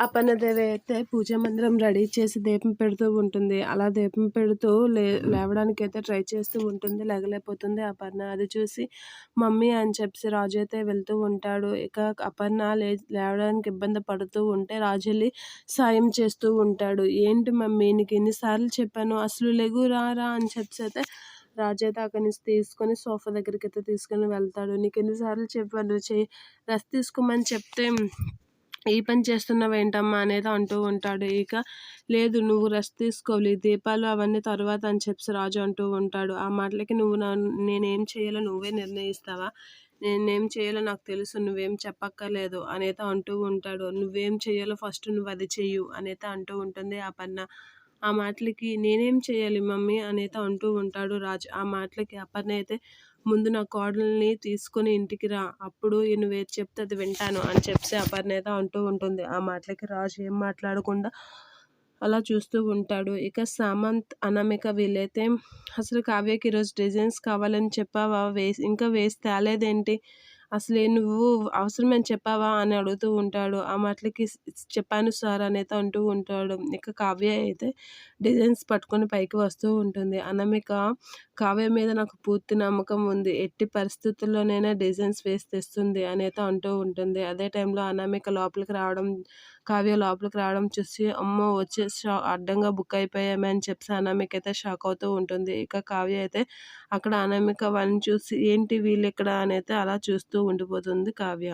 అపర్ణదేవి అయితే పూజా మందిరం రెడీ చేసి దీపం పెడుతూ ఉంటుంది. అలా దీపం పెడుతూ లే లేవడానికి అయితే ట్రై చేస్తూ ఉంటుంది. లేగలేకపోతుంది అపర్ణ. అది చూసి మమ్మీ అని చెప్పి రాజు అయితే వెళ్తూ ఉంటాడు. ఇక అపర్ణ లే లేవడానికి ఇబ్బంది పడుతూ ఉంటే రాజు వెళ్ళి సాయం చేస్తూ ఉంటాడు. ఏంటి మమ్మీ నీకు ఎన్నిసార్లు చెప్పాను? అసలు లేగు రారా? అని చెప్పి అయితే రాజు అయితే అక్కడి నుంచి తీసుకొని సోఫా దగ్గరికి అయితే తీసుకొని వెళ్తాడు. నీకు ఎన్నిసార్లు చెప్పాను? చెయ్యి రెస్ట్ తీసుకోమని చెప్తే ఈ పని చేస్తున్నావు ఏంటమ్మా అనేది అంటూ ఉంటాడు. ఇక లేదు నువ్వు రెస్ట్ తీసుకోవాలి దీపాలు అవన్నీ తర్వాత అని చెప్పి రాజు అంటూ ఉంటాడు. ఆ మాటలకి నువ్వు నా నేనేం చేయాలో నువ్వే నిర్ణయిస్తావా? నేనేం చేయాలో నాకు తెలుసు నువ్వేం చెప్పక్కర్లేదు అనేత అంటూ ఉంటాడు. నువ్వేం చేయాలో ఫస్ట్ నువ్వు అది చెయ్యు అనేత అంటూ ఉంటుంది ఆ పన్న. ఆ మాటలకి నేనేం చేయాలి మమ్మీ అనేత అంటూ ఉంటాడు రాజు. ఆ మాటలకి అపర్ణ అయితే ముందు నా కోడల్ని తీసుకొని ఇంటికి రా అప్పుడు నువ్వు ఏది చెప్తే అది వింటాను అని చెప్పి అపర్ణేత అంటూ ఉంటుంది. ఆ మాటలకి రాజు ఏం మాట్లాడకుండా అలా చూస్తూ ఉంటాడు. ఇక సామంత్ అనామిక వీలైతే అసలు కావ్యకి ఈరోజు డిజైన్స్ కావాలని చెప్పావా? వేసి ఇంకా వేసి తేలేదేంటి? అసలే నువ్వు అవసరమని చెప్పావా అని అడుగుతూ ఉంటాడు. ఆ మాటలకి చెప్పాను సార్ అనేది అంటూ ఉంటాడు. ఇక కావ్య అయితే డిజైన్స్ పట్టుకొని పైకి వస్తూ ఉంటుంది. అనామిక కావ్య మీద నాకు పూర్తి నమ్మకం ఉంది. ఎట్టి పరిస్థితుల్లోనైనా డిజైన్స్ వేసి తెస్తుంది అనేది అంటూ ఉంటుంది. అదే టైంలో అనామిక లోపలికి రావడం కావ్య లోపలికి రావడం చూసి అమ్మో వచ్చే షా అడ్డంగా బుక్ అయిపోయామే అని చెప్పి అనామిక అయితే షాక్ అవుతూ ఉంటుంది. ఇక కావ్య అయితే అక్కడ అనామిక వాళ్ళని చూసి ఏంటి వీళ్ళు ఇక్కడ? అని అయితే అలా చూస్తూ ఉండిపోతుంది కావ్య